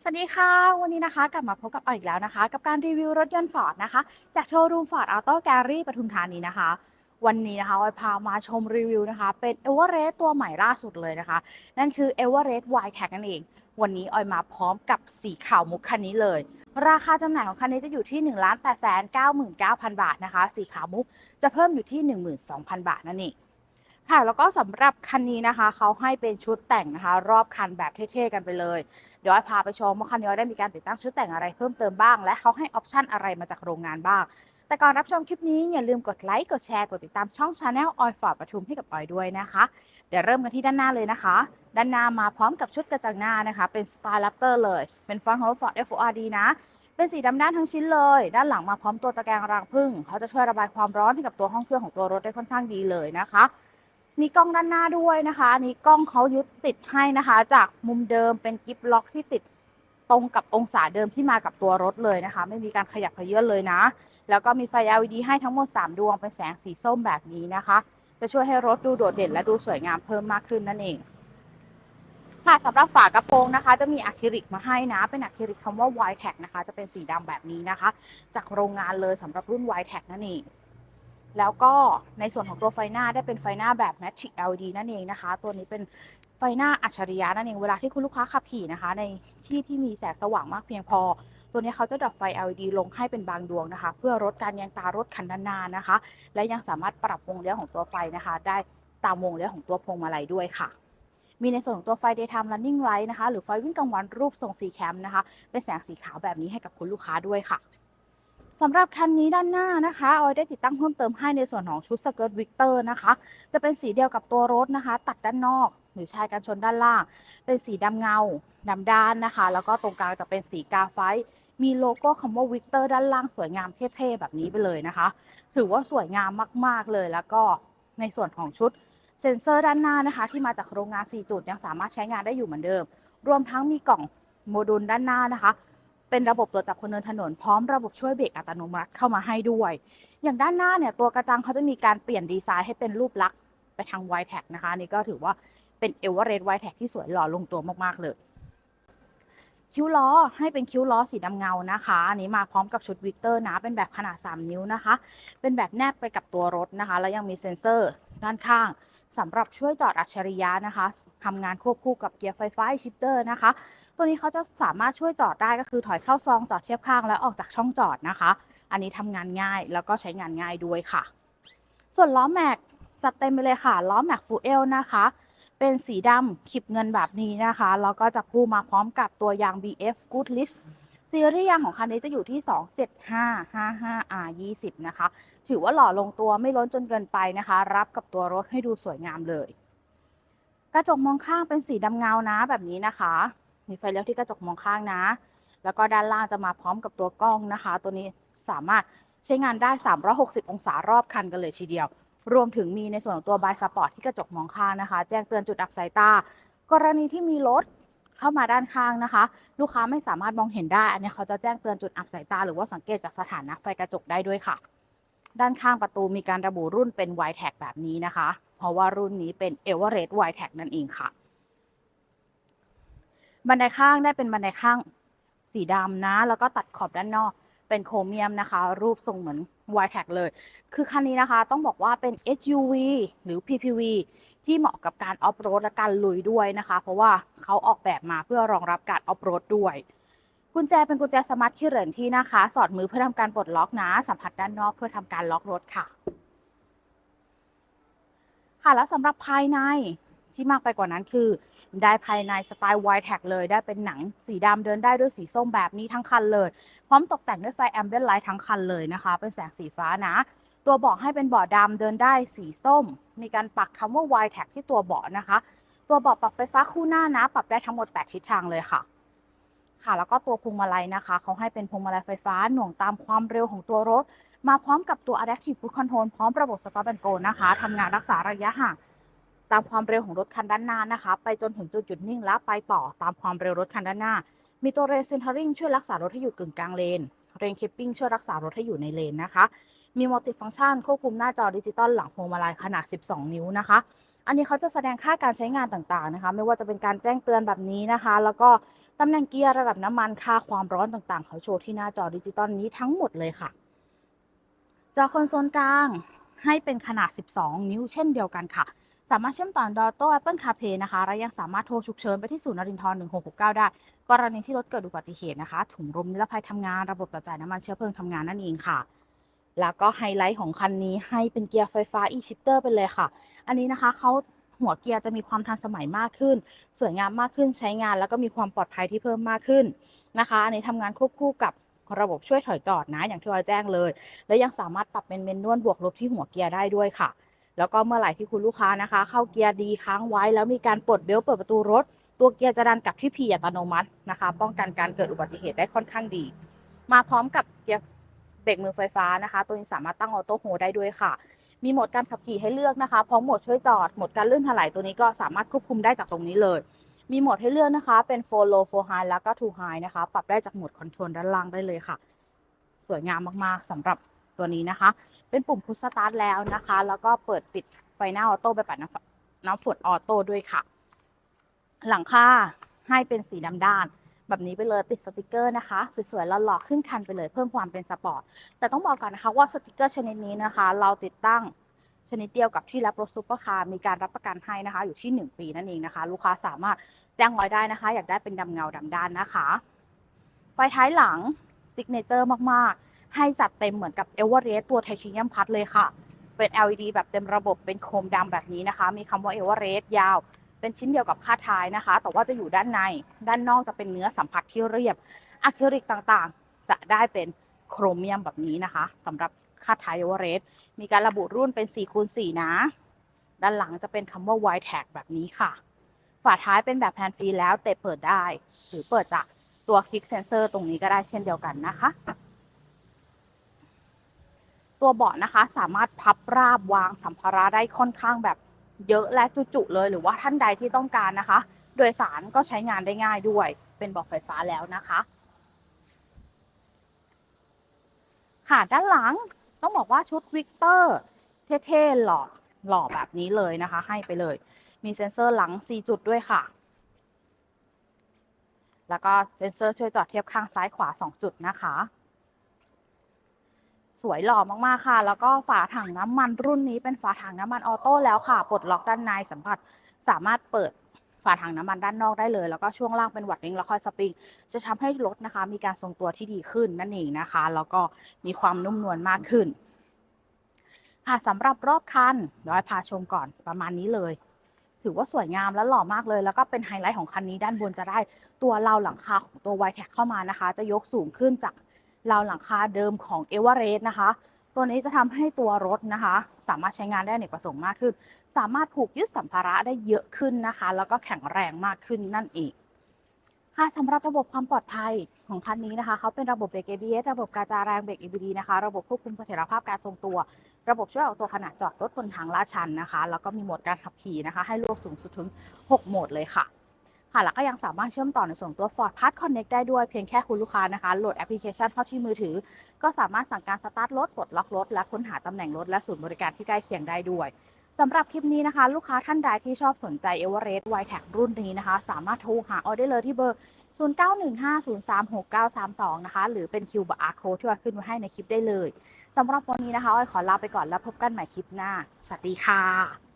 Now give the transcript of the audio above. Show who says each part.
Speaker 1: สวัสดีค่ะ วันนี้นะคะกลับมาพบกับออยอีกแล้วนะคะ กับการรีวิวรถยนต์ฟอร์ดนะคะ จากโชว์รูมฟอร์ดออโต้แกลลี่ปทุมธานีนะคะ วันนี้นะคะออยพามาชมรีวิวนะคะ เป็นเอเวอเรสตัวใหม่ล่าสุดเลยนะคะ นั่นคือเอเวอเรสต์ไวแท็กนั่นเอง วันนี้ออยมาพร้อมกับสีขาวมุกคันนี้เลย ราคาจำหน่ายของคันนี้จะอยู่ที่1 8 9 9 0 0 0 บาทนะคะ สีขาวมุกจะเพิ่มอยู่ที่ 12,000 บาทนั่นเอง ค่ะแล้วก็สำหรับคันนี้นะคะ เขาให้เป็นชุดแต่งนะคะ รอบคันแบบเท่ๆกันไปเลย เดี๋ยวไอ้พาไปชมว่าคันนี้ได้มีการติดตั้งชุดแต่งอะไรเพิ่มเติมบ้าง และเขาให้ออปชั่นอะไรมาจากโรงงานบ้าง แต่ก่อนรับชมคลิปนี้อย่าลืมกดไลค์กดแชร์กดติดตามช่อง Channel ออยฟอร์ดปทุมให้กับออยด้วยนะคะ เดี๋ยวเริ่มกันที่ด้านหน้าเลยนะคะ ด้านหน้ามาพร้อมกับชุดกระจังหน้านะคะ เป็นสไตล์แรปเตอร์เลย เป็นฟอนต์ของ Ford FORD นะเป็นสีดำด้านทั้งชิ้นเลย ด้านหลังมาพร้อมตัวตะแกรงรางพึ่งเขาจะช่วยระบายความร้อนให้กับตัวห้องเครื่องของตัวรถได้ค่อนข้างดีเลยนะคะ มีกล้องด้านหน้าด้วยนะคะอันนี้กล้องเขายึดติดให้นะคะ จากมุมเดิมเป็นกิฟล็อกที่ติดตรงกับองศาเดิมที่มากับตัวรถเลยนะคะ ไม่มีการขยับเขยื้อนเลยนะ แล้วก็มีไฟ LED ให้ทั้งหมด 3 ดวงเป็นแสงสีส้มแบบนี้นะคะ จะช่วยให้รถดูโดดเด่นและดูสวยงามเพิ่มมากขึ้นนั่นเองค่ะสำหรับฝากระโปรงนะคะ จะมีอะคริลิกมาให้นะ เป็นอะคริลิกคำว่า y t a g นะคะ จะเป็นสีดำแบบนี้นะคะ จากโรงงานเลยสำหรับรุ่น y t a g นั่นเอง แล้วก็ในส่วนของตัวไฟหน้าได้เป็นไฟหน้าแบบ Matrix LED นั่นเองนะคะ ตัวนี้เป็นไฟหน้าอัจฉริยะนั่นเอง เวลาที่คุณลูกค้าขับขี่นะคะ ในที่ที่มีแสงสว่างมากเพียงพอ ตัวนี้เขาจะดับไฟ LED ลงให้เป็นบางดวงนะคะ เพื่อลดการแยงตารถคันด้านหน้านะคะ และยังสามารถปรับวงเลี้ยวของตัวไฟนะคะ ได้ตามวงเลี้ยวของตัวพวงมาลัยด้วยค่ะมีในส่วนของตัวไฟ daytime running light นะคะ หรือไฟวิ่งกลางวันรูปทรงสีแคมนะคะ เป็นแสงสีขาวแบบนี้ให้กับคุณลูกค้าด้วยค่ะ สำหรับคันนี้ด้านหน้านะคะออยได้ติดตั้งเพิ่มเติมให้ในส่วนของชุดสเกิร์ตวิกเตอร์นะคะ จะเป็นสีเดียวกับตัวรถนะคะ ตัดด้านนอก หรือชายกันชนด้านล่าง เป็นสีดำเงาดำด้านนะคะ แล้วก็ตรงกลางจะเป็นสีกาไฟ มีโลโก้คำว่าวิกเตอร์ด้านล่างสวยงามเท่ๆแบบนี้ไปเลยนะคะ ถือว่าสวยงามมากๆเลยแล้วก็ในส่วนของชุดเซ็นเซอร์ด้านหน้านะคะ ที่มาจากโรงงาน 4 จุดยังสามารถใช้งานได้อยู่เหมือนเดิม รวมทั้งมีกล่องโมดูลด้านหน้านะคะ เป็นระบบตรวจจับคนเดินถนนพร้อมระบบช่วยเบรกอัตโนมัติเข้ามาให้ด้วย อย่างด้านหน้าเนี่ยตัวกระจังเขาจะมีการเปลี่ยนดีไซน์ให้เป็นรูปลักษณ์ไปทาง y t a g นะคะนี่ก็ถือว่าเป็นเอเวอเรสต์ y t a g ที่สวยหล่อลงตัวมากๆเลย คิ้วล้อให้เป็นคิ้วล้อสีดำเงานะคะอันนี้มาพร้อมกับชุดวิกเตอร์นะเป็นแบบขนาด 3 นิ้วนะคะ เป็นแบบแนบไปกับตัวรถนะคะ แล้วยังมีเซ็นเซอร์ ด้านข้างสำหรับช่วยจอดอัจฉริยะนะคะทำงานควบคู่กับเกียร์ไฟฟ้าชิปเตอร์นะคะ ตัวนี้เขาจะสามารถช่วยจอดได้ก็คือถอยเข้าซองจอดเทียบข้างและออกจากช่องจอดนะคะ อันนี้ทำงานง่ายแล้วก็ใช้งานง่ายด้วยค่ะ ส่วนล้อแม็กจัดเต็มไปเลยค่ะ ล้อแม็กฟูเอลนะคะ เป็นสีดำขีบเงินแบบนี้นะคะ แล้วก็จะคู่มาพร้อมกับตัวยาง BF Good List ซีรีส์ยางของคันนี้จะอยู่ที่ 27555R20 นะคะ ถือว่าหล่อลงตัวไม่ล้นจนเกินไปนะคะ รับกับตัวรถให้ดูสวยงามเลย กระจกมองข้างเป็นสีดำเงานะแบบนี้นะคะ มีไฟเลี้ยวที่กระจกมองข้างนะ แล้วก็ด้านล่างจะมาพร้อมกับตัวกล้องนะคะ ตัวนี้สามารถใช้งานได้ 360 องศารอบคันกันเลยทีเดียว รวมถึงมีในส่วนของตัวบายสปอร์ตที่กระจกมองข้างนะคะ แจ้งเตือนจุดอับสายตา กรณีที่มีรถ เข้ามาด้านข้างนะคะ ลูกค้าไม่สามารถมองเห็นได้ อันนี้เขาจะแจ้งเตือนจุดอับสายตา หรือว่าสังเกตจากสถานะไฟกระจกได้ด้วยค่ะ ด้านข้างประตูมีการระบุรุ่นเป็น y t a g แบบนี้นะคะ เพราะว่ารุ่นนี้เป็น e v e r e s t y t a g นั่นเองค่ะ บันไดข้างได้เป็นบันไดข้างสีดำนะ แล้วก็ตัดขอบด้านนอกเป็นโครเมียมนะคะ รูปทรงเหมือน y t a g เลย คือคันนี้นะคะต้องบอกว่าเป็น SUV หรือ PPV ที่เหมาะกับการออฟโรดและการลุยด้วยนะคะ เพราะว่าเขาออกแบบมาเพื่อรองรับการออฟโรดด้วย กุญแจเป็นกุญแจสมาร์ทคีย์เรนที่นะคะ สอดมือเพื่อทำการปลดล็อกนะ สัมผัสด้านนอกเพื่อทำการล็อกรถค่ะ ค่ะแล้วสำหรับภายใน ที่มากไปกว่านั้นคือได้ภายในสไตล์ y t a g เลยได้เป็นหนังสีดำเดินได้ด้วยสีส้มแบบนี้ทั้งคันเลย พร้อมตกแต่งด้วยไฟแอมเบียนไลท์ทั้งคันเลยนะคะ เป็นแสงสีฟ้านะ ตัวเบาะให้เป็นเบาะดำเดินได้สีส้ม มีการปักคำว่า y t a g ที่ตัวเบาะนะคะ ตัวเบาะปรับไฟฟ้าคู่หน้านะ ปรับได้ทั้งหมด 8 ทิศทางเลยค่ะ ค่ะ แล้วก็ตัวพวงมาลัยนะคะ เขาให้เป็นพวงมาลัยไฟฟ้าหน่วงตามความเร็วของตัวรถ มาพร้อมกับตัว Adaptive Cruise Control พร้อมระบบ Stop and Go นะคะทำงานรักษาระยะห่าง ตามความเร็วของรถคันด้านหน้านะคะ ไปจนถึงจุดหยุดนิ่งและไปต่อตามความเร็วรถคันด้านหน้า มีตัวเรนเซนเทอริงช่วยรักษารถให้อยู่กึ่งกลางเลน เรนคิปปิ้งช่วยรักษารถให้อยู่ในเลนนะคะ มีมัลติฟัง c t ชันควบคุมหน้าจอดิจิตอลหลังพวงมาลัยขนาด 12 นิ้วนะคะ อันนี้เขาจะแสดงค่าการใช้งานต่างๆนะคะ ไม่ว่าจะเป็นการแจ้งเตือนแบบนี้นะคะ แล้วก็ตำแหน่งเกียร์ระดับน้ำมันค่าความร้อนต่างๆ เขาโชว์ที่หน้าจอดิจิตอลนี้ทั้งหมดเลยค่ะ จอคอนโซลกลางให้เป็นขนาด 12 นิ้วเช่นเดียวกันค่ะ สามารถเชื่อมต่อ Android Auto Apple CarPlay นะคะ และยังสามารถโทรฉุกเฉินไปที่ศูนย์นรินทร์1669 ได้ กรณีที่รถเกิดอุบัติเหตุนะคะ ถุงลมนิรภัยทำงาน ระบบต่อจ่ายน้ำมันเชื้อเพลิงทำงานนั่นเองค่ะแล้วก็ไฮไลท์ของคันนี้ให้เป็นเกียร์ไฟฟ้า e-shifter ไปเลยค่ะ อันนี้นะคะเขาหัวเกียร์จะมีความทันสมัยมากขึ้น สวยงามมากขึ้นใช้งาน แล้วก็มีความปลอดภัยที่เพิ่มมากขึ้นนะคะ อันนี้ทำงานควบคู่กับระบบช่วยถอยจอดนะ อย่างที่ออยแจ้งเลย และยังสามารถปรับเป็นเมนนวลบวกลบที่หัวเกียร์ได้ด้วยค่ะ แล้วก็เมื่อไหร่ที่คุณลูกค้านะคะ เข้าเกียร์ดีค้างไว้ แล้วมีการปลดเบลต์เปิดประตูรถ ตัวเกียร์จะดันกลับที่พีอัตโนมัตินะคะ ป้องกันการเกิดอุบัติเหตุได้ค่อนข้างดี มาพร้อมกับเกียร์เบรกมือไฟฟ้านะคะ ตัวนี้สามารถตั้งออโต้โฮได้ด้วยค่ะ มีโหมดการขับขี่ให้เลือกนะคะพร้อมโหมดช่วยจอดโหมดการลื่นถลายตัวนี้ก็สามารถควบคุมได้จากตรงนี้เลย มีโหมดให้เลือกนะคะ เป็น4 low 4 high แล้วก็2 high นะคะ ปรับได้จากโหมดคอนโทรลด้านล่างได้เลยค่ะ สวยงามมากๆสำหรับ ตัวนี้นะคะ เป็นปุ่มพุชสตาร์ทแล้วนะคะ แล้วก็เปิดปิดไฟหน้าออโต้ไปปัดน้ำฝนออโต้ด้วยค่ะ หลังคาให้เป็นสีดำด้าน แบบนี้ไปเลยติดสติกเกอร์นะคะ สวยๆล้วหลอกขึ้นคันไปเลยเพิ่มความเป็นสปอร์ต แต่ต้องบอกก่อนนะคะว่าสติกเกอร์ชนิดนี้นะคะ เราติดตั้งชนิดเดียวกับที่รับรถซูเปอร์คาร์มีการรับประกันให้นะคะ อยู่ที่ 1 ปีนั่นเองนะคะ ลูกค้าสามารถแจ้งไว้ได้นะคะ อยากได้เป็นดำเงาดำด้านนะคะ ไฟท้ายหลังซิกเนเจอร์มากๆ ให้จัดเต็มเหมือนกับเอเวอเรสต์ตัวไทเทเนียมพัดเลยค่ะ เป็น LED แบบเต็มระบบเป็นโครมดำแบบนี้นะคะ มีคำว่าเอเวอเรสต์ยาว เป็นชิ้นเดียวกับค่าท้ายนะคะ แต่ว่าจะอยู่ด้านใน ด้านนอกจะเป็นเนื้อสัมผัสที่เรียบอะคริลิกต่างๆ จะได้เป็นโครเมียมแบบนี้นะคะสำหรับค่าท้ายเอเวอเรสต์มีการระบุรุ่นเป็น4คูณ4นะ ด้านหลังจะเป็นคำว่า Y tag แบบนี้ค่ะ ฝาท้ายเป็นแบบแฮนด์ฟรีแล้วแต่เปิดได้ หรือเปิดจากตัวคลิกเซนเซอร์ตรงนี้ก็ได้เช่นเดียวกันนะคะ ตัวเบาะนะคะ สามารถพับราบวางสัมภาระได้ค่อนข้างแบบเยอะและจุๆเลย หรือว่าท่านใดที่ต้องการนะคะ โดยสารก็ใช้งานได้ง่ายด้วย เป็นเบาะไฟฟ้าแล้วนะคะ ค่ะด้านหลังต้องบอกว่าชุดวิกเตอร์เท่ๆหล่อหล่อแบบนี้เลยนะคะ ให้ไปเลย มีเซ็นเซอร์หลัง 4 จุดด้วยค่ะ แล้วก็เซ็นเซอร์ช่วยจอดเทียบข้างซ้ายขวา 2 จุดนะคะ สวยหล่อมากๆค่ะ แล้วก็ฝาถังน้ำมันรุ่นนี้เป็นฝาถังน้ำมันออโต้แล้วค่ะ ปลดล็อกด้านในสัมผัสสามารถเปิดฝาถังน้ำมันด้านนอกได้เลย แล้วก็ช่วงล่างเป็นวัดลิงแล้วค่อยสปริง จะทำให้รถนะคะ มีการทรงตัวที่ดีขึ้นนั่นเองนะคะ แล้วก็มีความนุ่มนวลมากขึ้น ค่ะสำหรับรอบคันเดี๋ยวให้พาชมก่อนประมาณนี้เลย ถือว่าสวยงามและหล่อมากเลย แล้วก็เป็นไฮไลท์ของคันนี้ด้านบนจะได้ตัวเราหลังคาของตัว y t แท็กเข้ามานะคะ จะยกสูงขึ้นจาก ราวหลังคาเดิมของเอเวอเรสต์นะคะ ตัวนี้จะทำให้ตัวรถนะคะ สามารถใช้งานได้ในประสงค์มากขึ้น สามารถผูกยึดสัมภาระได้เยอะขึ้นนะคะ แล้วก็แข็งแรงมากขึ้นนั่นเองค่ะสำหรับระบบความปลอดภัยของคันนี้นะคะเขาเป็นระบบเบรก ABS ระบบกระจายแรงเบรก EBD นะคะ ระบบควบคุมเสถียรภาพการทรงตัว ระบบช่วยออกตัวขณะจอดรถบนทางลาดชันนะคะ แล้วก็มีโหมดการขับขี่นะคะ ให้เลือกสูงสุดถึง 6 โหมดเลยค่ะ ค่ะแล้วก็ยังสามารถเชื่อมต่อในส่วนตัว Ford Pass Connect ได้ด้วยเพียงแค่คุณลูกค้านะคะ โหลดแอปพลิเคชันเข้าที่มือถือ ก็สามารถสั่งการสตาร์ทรถปลดล็อกรถและค้นหาตำแหน่งรถและศูนย์บริการที่ใกล้เคียงได้ด้วยสำหรับคลิปนี้นะคะ ลูกค้าท่านใดที่ชอบสนใจเอเวอเรสต์ y t แท็รุ่นนี้นะคะ สามารถโทรหาออได้เลยที่เบอร์ 0915036932 นะคะ หรือเป็นคิวบาร์โค้ดที่ว่าขึ้นไว้ให้ในคลิปได้เลยสำหรับวันนี้นะคะออยขอลาไปก่อนแล้วพบกันใหม่คลิปหน้า สวัสดีค่ะ